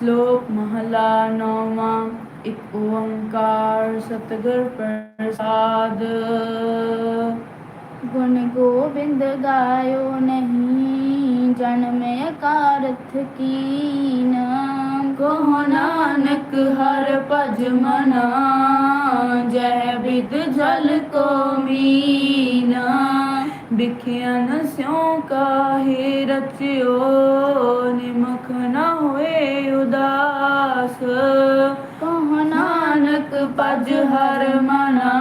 ਸ਼ਲੋਕ ਮਹਲਾ ਨੌਵਾਂ ਇੱਕ ਓੰਕਾਰ ਸਤਿਗੁਰ ਪ੍ਰਸਾਦ ਗੁਣ ਗੋਬਿੰਦ ਗਾਇਓ ਨਹੀਂ ਜਨਮ ਅਕਾਰਥ ਕੀਨ ਕਹੋ ਨਾਨਕ ਹਰ ਭਜ ਮਨਾ ਜੈ ਬਿਦ ਜਲ ਕੋ ਮੀਨਾ ਬਿਖਿਆਨ ਸਿਉ ਕਾਹੇ, ਰਚਿਓ ਨਿਮਖ ਨ ਹੋਏ ਉਦਾਸ। ਕਹੋ ਨਾਨਕ ਪਜ ਹਰ ਮਨਾ,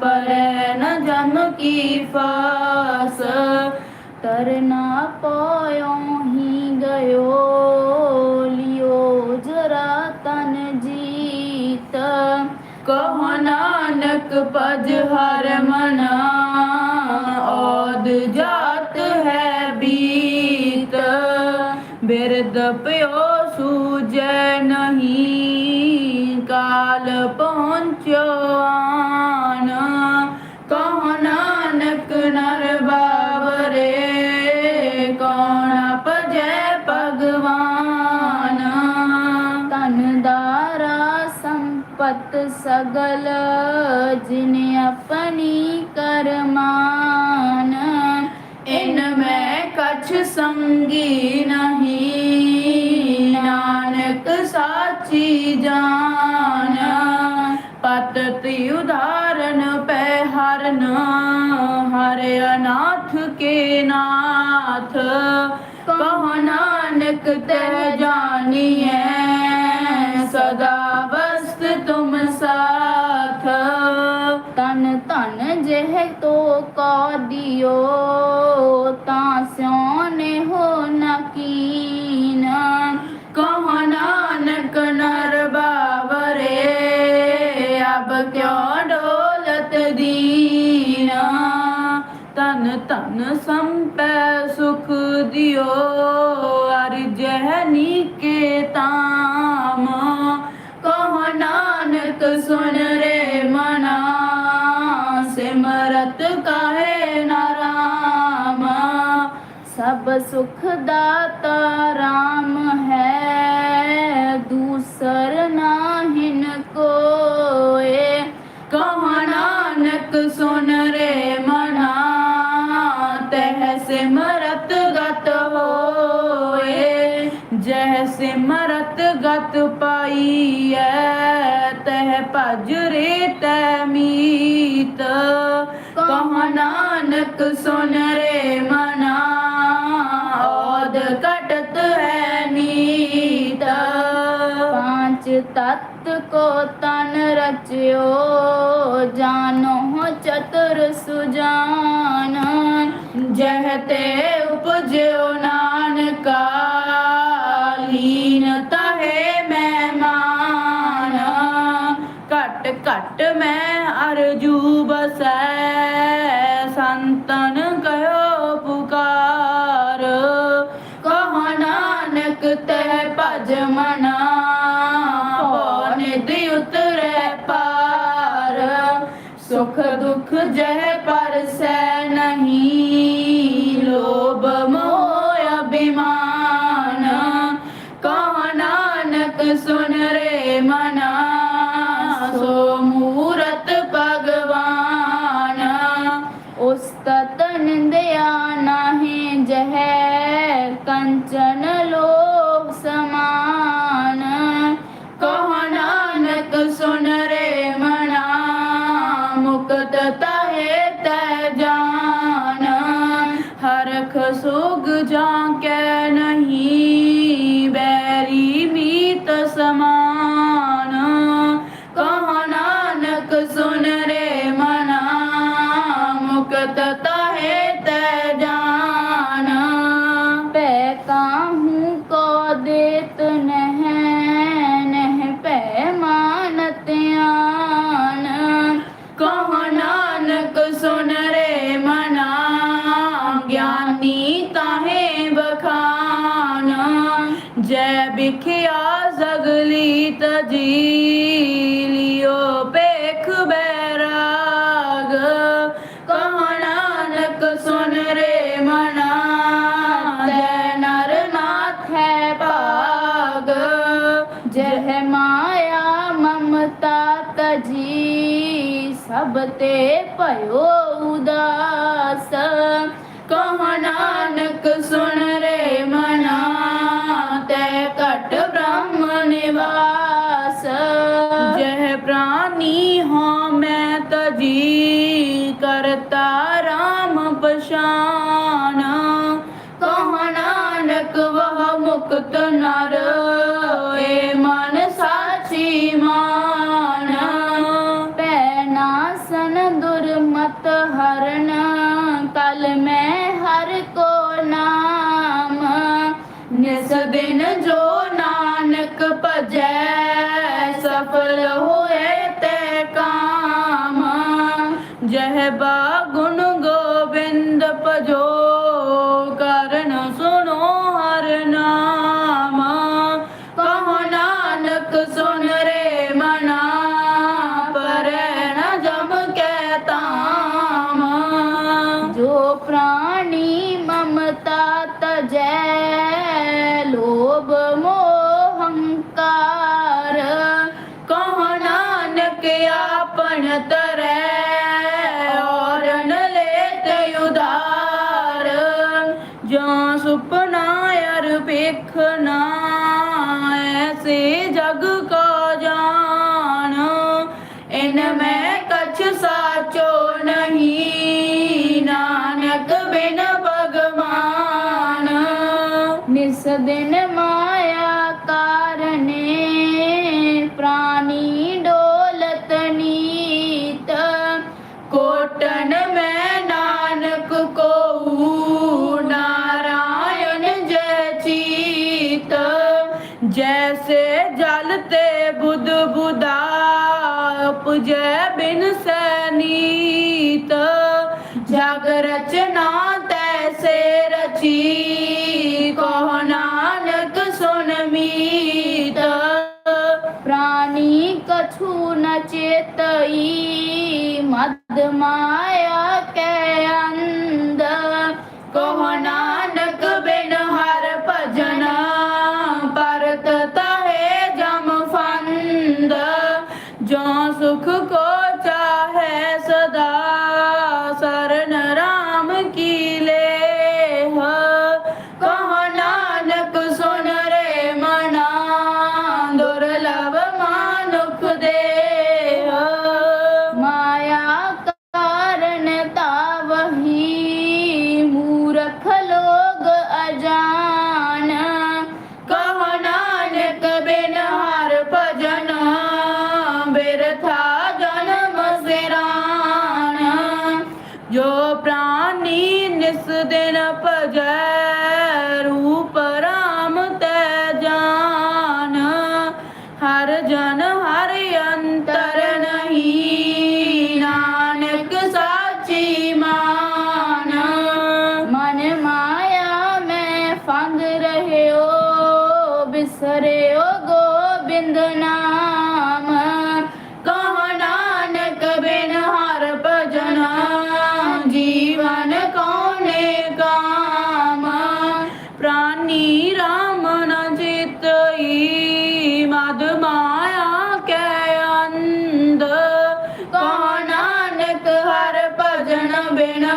ਪਰੈ ਨ ਜਮ ਕੀ ਫਾਸ। ਤਰਨਾ ਪੋਇਓ ਹੀ ਗਇਓ, ਲਿਓ ਜਰਾ ਤਨ ਜੀਤ। ਕਹ ਨਾਨਕ ਪਜ ਹਰ ਮਨਾ ਬਿਰਦ ਪਿਓ ਸੂਜੈ ਨਹੀਂ ਕਾਲ ਪਹੁੰਚਿਓ ਆਨ। ਕਹੋ ਨਾਨਕ ਨਰ ਬਾਬਰੇ ਕੌਣ ਭਜੈ ਭਗਵਾਨ? ਤਨ ਦਾਰਾ ਸੰਪਤ ਸਗਲ, ਜਿਨ ਆਪਣੀ ਕਰਮਾਨ। ਇਨ ਮੈਂ ਕਛ ਸੰਗੀ ਸਾਚੀ ਜਾਨ, ਪਤਿ ਉਦਾਰਨ ਪੈ ਹਰਨ, ਹਰ ਅਨਾਥ ਕੇ ਨਾਥ। ਕਹ ਨਾਨਕ ਤੈ ਜਾਣੀਐ ਸਦਾ ਵਸਤ ਤੁਮ ਸਾਥ। ਤਨ ਤਨ ਜਹ ਤੋ ਕੋ ਦਿਓ। ਅਬ ਕਿਉ ਡੋਲਤ ਦੀਨਾ? ਤਨ ਤਨ ਸੰਪੈ ਸੁਖ ਦਿਓ, ਅਰ ਜਹਨੀ ਕੇ ਤਾਮ ਕਹ ਨਾਨਕ ਸੁਨ ਰੇ ਮਨਾ, ਸਿਮਰਤ ਕਾਹੇ ਨਾਰਾਮ ਸਭ ਸੁਖ ਦਾਤਾ ਰਾਮ ਹੈ ਨਾਨਕ ਸੁਨ ਰੇ ਮਨਾ ਤਹ ਸਿਮਰਤ ਗਤ ਹੋਏ ਜਹ ਸਿਮਰਤ ਗਤ ਪਾਈਐ, ਤਹ ਭਜ ਰੇ ਤੈ ਮੀਤ। ਕਹ ਨਾਨਕ ਸੁਨ ਰੇ ਮਨਾ ਔਦ ਕਟਤ ਹੈ ਨੀਤ। ਪਾਂਚ ਤਤ ਕੋ ਤਨ ਰਚਿਓ ਜਾਨੋ ਜਹ ਤੇ ਉਪਜਿਓ ਹਰਖ ਸੋਗ ਜਾਂ ਕੈ ਨਹੀਂ। ਜੈ ਬਿਖਿਆ ਜ਼ਗਲੀ ਤਜੀ ਸਦਨ ਜੋ ਨਾਨਕ ਭਜੈ ਸਫਲ ਹੋਏ ਤੇ ਕਾਮ। ਜਹ ਬਾ કછું ન ચેતઈ મદ માયા કયા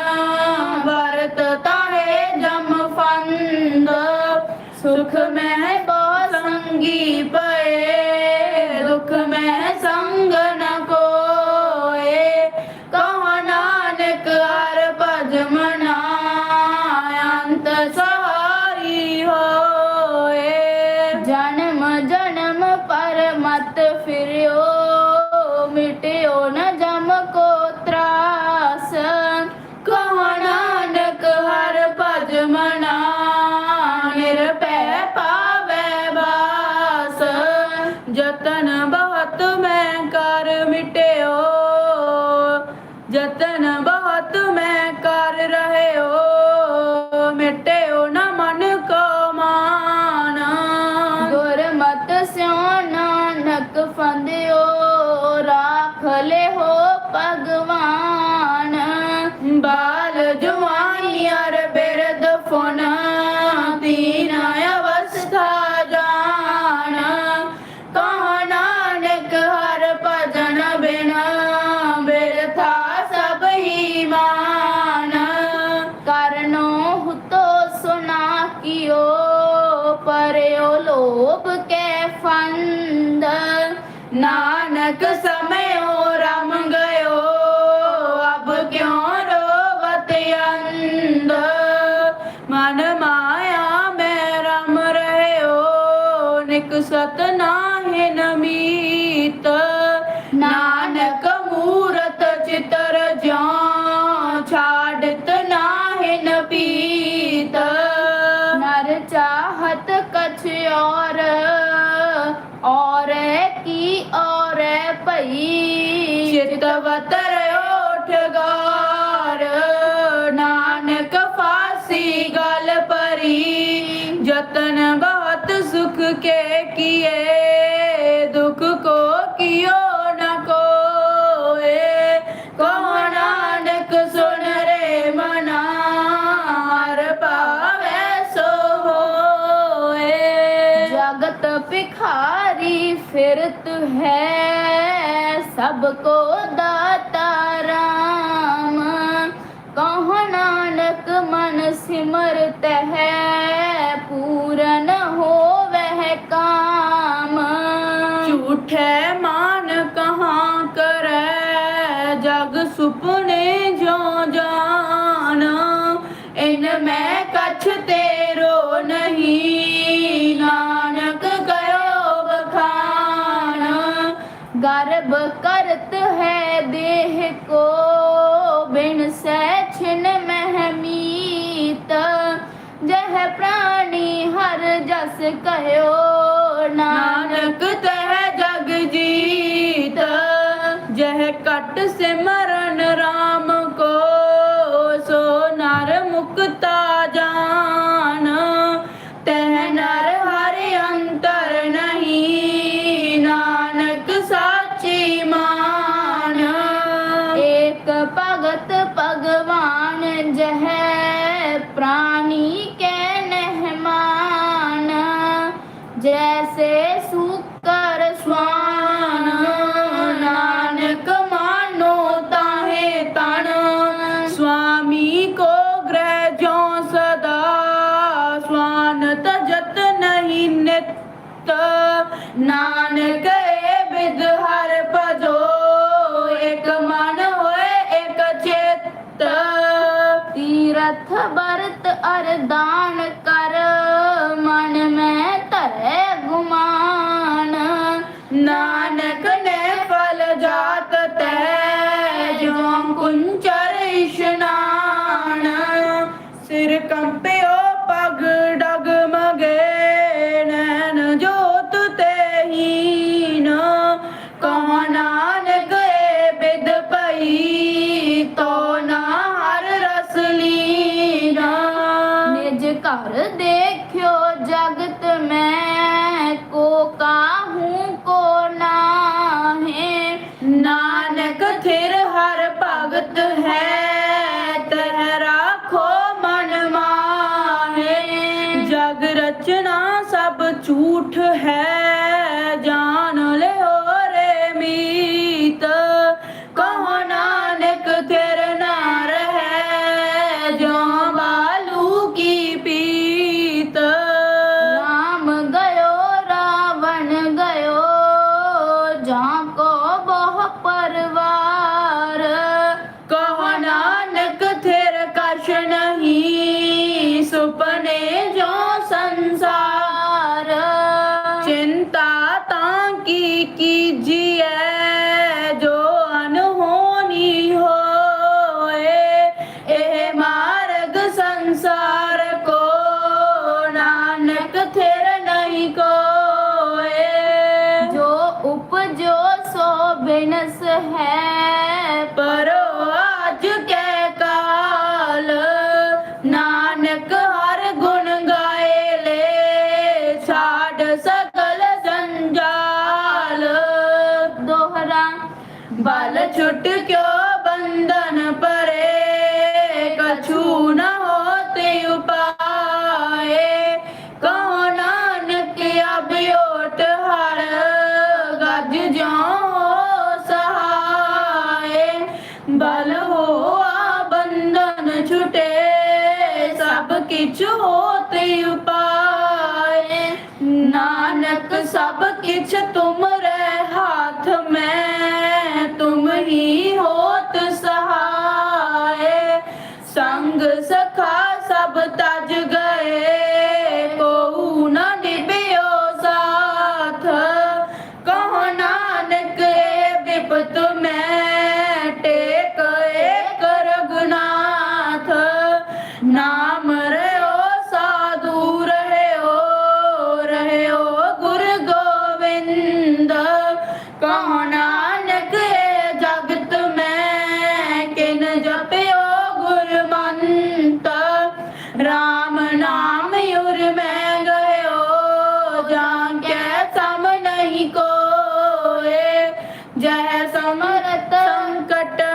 Bye. bye ਸਭ ਕੋ ਦਾਤਾ RAM ਕਹੋ ਨਾਨਕ ਮਨ ਸਿਮਰਤ ਹੈ। ਜਸ ਕਹਿਓ ਨਾਨਕ ਤਹਿ ਜਗ ਜੀਤ ਜਹ ਕਟ ਸਿਮਰ जैसे ਬਰਸ ਹੈ, ਪਰੋ ਅਜ ਕੇ ਕਾਲ। ਨਾਨਕ ਹਰ ਗੁਣ ਗਾਏ ਲੈ ਸਾਡ ਸਕਲ ਸੰਜਾਲ। ਦੋਹਰਾ, ਬਲ ਛੁੱਟ ਕਿਉ ਬੰਧਨ ਪਰੇ ਕਛੂ ਨਾ ਹੋਤੇ ਉਪਾਏ। ਕਹੋ ਨਾਨਕ ਅਬਿਓਟ ਹਰ, ਗੱਜ ਜਾਂ ਜੋਤਿ ਉਪਾਏ। ਨਾਨਕ ਸਭ ਕਿਛ ਤੁਮ ਰਹਿ ਹਾਥ ਮੈਂ ਤੁਮ ਹੀ ਹੋ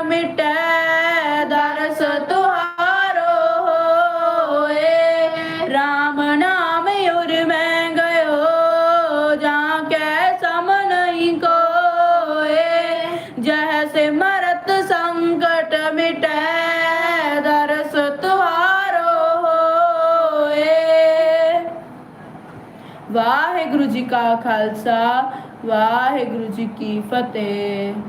ਮਿਟੈ ਦਰਸ ਤੁਹਾਰੋ ਹੋਏ। RAM ਨਾਮ ਉਰ ਮੈਂ ਗਇਓ, ਜਾਂ ਕੈ ਸਮ ਨਹੀਂ ਕੋਏ। ਜਹ ਸੇ ਮਰਤ ਸੰਕਟ ਮਿਟੈ ਦਰਸ ਤੁਹਾਰੋ ਹੋਏ। ਵਾਹਿਗੁਰੂ ਜੀ ਕਾ ਖਾਲਸਾ, ਵਾਹਿਗੁਰੂ ਜੀ ਕੀ ਫਤਿਹ।